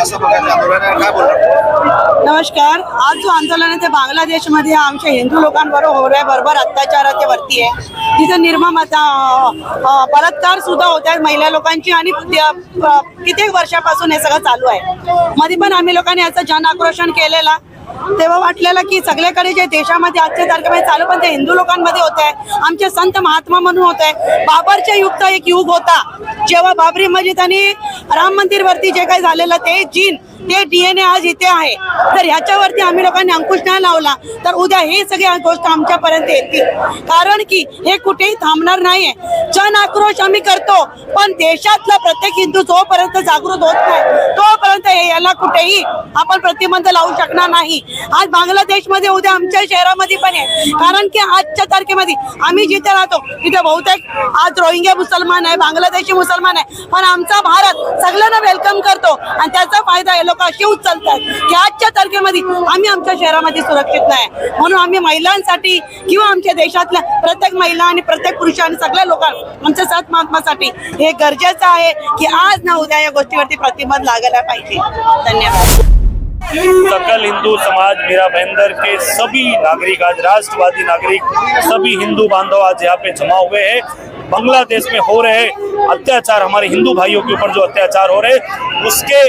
कसं बघायचं काय बोलणार? नमस्कार. आज जो आंदोलन आहे ते बांगलादेशमध्ये आमच्या हिंदू लोकांबरोबर होण्याबरोबर अत्याचाराच्या वरती आहे. तिथे निर्मम आता बलात्कार सुद्धा होत आहेत महिला लोकांची आणि कित्येक वर्षापासून हे सगळं चालू आहे. मध्ये पण आम्ही लोकांनी याचं जन आक्रोशन केलेला. तेव्हा वाटलेलं की सगळ्याकडे जे देशामध्ये आजच्या तारखेमध्ये चालू पण ते हिंदू लोकांमध्ये होत आहे आमचे संत महात्मा म्हणून होत. आहे बाबरच्या युगचा एक युग होता. जेव्हा बाबरी मस्जिद आणि राम मंदिरवरती जे काही झालेलं ते जीन ते डीएनए आज इथे आहे. तर ह्याच्यावरती आम्ही लोकांनी अंकुश नाही लावला. तर उद्या हे सगळ्या गोष्ट आमच्यापर्यंत येतील. कारण की हे कुठेही थांबणार नाहीये. जन आक्रोश आम्ही करतो पण देशातला प्रत्येक हिंदू जोपर्यंत जागृत होत नाही तोपर्यंत याला कुठेही आपण प्रतिबंध लावू शकणार नाही. आज बांगलादेशमध्ये उद्या आमच्या शहरामध्ये पण आहे. कारण की आजच्या तारखेमध्ये आम्ही जिथे राहतो तिथे बहुतेक आज रोहिंग्या मुसलमान आहे बांगलादेशी मुसलमान आहे. पण आमचा भारत सगळ्यांना वेलकम करतो. आणि त्याचा फायदा लोक असे उचलतात की आजच्या तारखेमध्ये आम्ही आमच्या शहरामध्ये सुरक्षित नाही. म्हणून आम्ही महिलांसाठी किंवा आमच्या देशातल्या प्रत्येक महिला आणि प्रत्येक पुरुष आणि सगळ्या लोकांना आमच्या सात महात्मासाठी हे गरजेचं आहे की आज ना उद्या या गोष्टीवरती प्रतिबंध लागायला पाहिजे. धन्यवाद. सकल हिंदू समाज मीरा भाईंदर के सभी नागरिक आज राष्ट्रवादी नागरिक सभी हिंदू बांधव आज यहाँ पे जमा हुए हैं। बांग्लादेश में हो रहे अत्याचार हमारे हिंदू भाइयों के ऊपर जो अत्याचार हो रहे उसके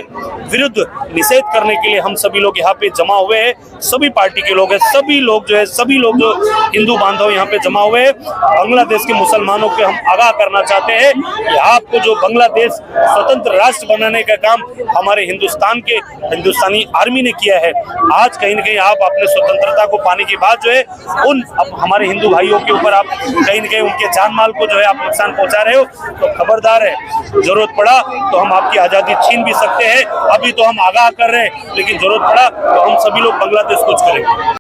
विरुद्ध निषेध करने के लिए हम सभी लोग यहाँ पे जमा हुए हैं। सभी पार्टी के लोग हैं, सभी लोग जो है, सभी लोग जो हिंदू बांधव यहाँ पे जमा हुए हैं। बांग्लादेश के मुसलमानों के हम आगाह करना चाहते हैं कि आपको जो बांग्लादेश स्वतंत्र राष्ट्र बनाने का काम हमारे हिंदुस्तान के हिंदुस्तानी आर्मी ने किया है, आज कहीं ना कहीं आप अपने स्वतंत्रता को पाने के बाद जो है, उन हमारे हिंदू भाइयों के ऊपर आप कहीं ना कहीं उनके जान माल को जो है आप नुकसान पहुँचा रहे हो। तो खबरदार है। जरूरत पड़ा तो हम आपकी आजादी छीन भी सकते हैं। अभी तो हम आगाह कर रहे हैं लेकिन जरूरत पड़ा तो हम सभी लोग बांग्लादेश कुछ करेंगे।